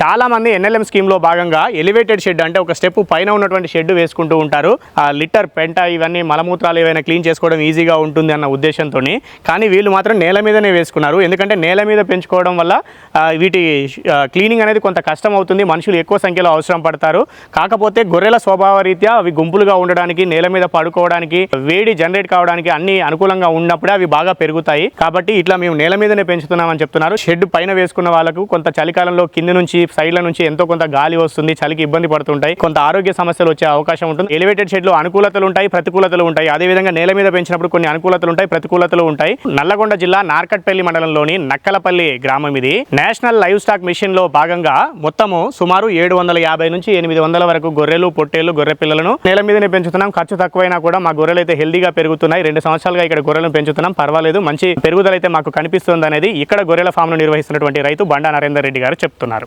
చాలామంది ఎన్ఎల్ఎం స్కీమ్లో భాగంగా ఎలివేటెడ్ షెడ్ అంటే ఒక స్టెప్ పైన ఉన్నటువంటి షెడ్ వేసుకుంటూ ఉంటారు. ఆ లిటర్ పెంట ఇవన్నీ మలమూత్రాలు ఏవైనా క్లీన్ చేసుకోవడం ఈజీగా ఉంటుంది అన్న ఉద్దేశంతో కానీ వీళ్ళు మాత్రం నేల మీదనే వేసుకున్నారు. ఎందుకంటే నేల మీద పెంచుకోవడం వల్ల వీటి క్లీనింగ్ అనేది కొంత కష్టం అవుతుంది. మనుషులు ఎక్కువ సంఖ్యలో అవసరం పడతారు. కాకపోతే గొర్రెల స్వభావ రీత్యా అవి గుంపులుగా ఉండడానికి నేల మీద పడుకోవడానికి వేడి జనరేట్ కావడానికి అన్ని అనుకూలంగా ఉన్నప్పుడే అవి బాగా పెరుగుతాయి. కాబట్టి ఇట్లా మేము నేల మీదనే పెంచుతున్నామని చెప్తున్నారు. షెడ్ పైన వేసుకున్న వాళ్ళకు కొంత చలికాలంలో కింది నుంచి సైడ్ల నుంచి ఎంతో కొంత గాలి వస్తుంది చలికి ఇబ్బంది పడుతుంటాయి కొంత ఆరోగ్య సమస్యలు వచ్చే అవకాశం ఉంటుంది. ఎలివేటెడ్ షెడ్లు అనుకూలతలు ఉంటాయి ప్రతికూలతలు ఉంటాయి. అదే విధంగా నేల మీద పెంచినప్పుడు కొన్ని అనుకూలతలు ఉంటాయి ప్రతికూలతలు ఉంటాయి. నల్లగొండ జిల్లా నార్కట్పల్లి మండలంలోని నక్కలపల్లి గ్రామం ఇది. నేషనల్ లైవ్ స్టాక్ మిషన్లో భాగంగా మొత్తము సుమారు ఏడు వందల యాభై నుంచి ఎనిమిది వందల వరకు గొర్రెలు పొట్టేలు గొర్రె పిల్లలను నేల మీదనే పెంచుతున్నాం. ఖర్చు తక్కువైనా కూడా మా గొర్రెలు అయితే హెల్దీగా పెరుగుతున్నాయి. రెండు సంవత్సరాలుగా ఇక్కడ గొర్రెలను పెంచుతున్నాం. పర్వాలేదు మంచి పెరుగుదల అయితే మాకు కనిపిస్తుంది అనేది ఇక్కడ గొర్రెల ఫామ్ను నిర్వహిస్తున్నటువంటి రైతు బండా నరేందర్ రెడ్డి గారు చెప్తున్నారు.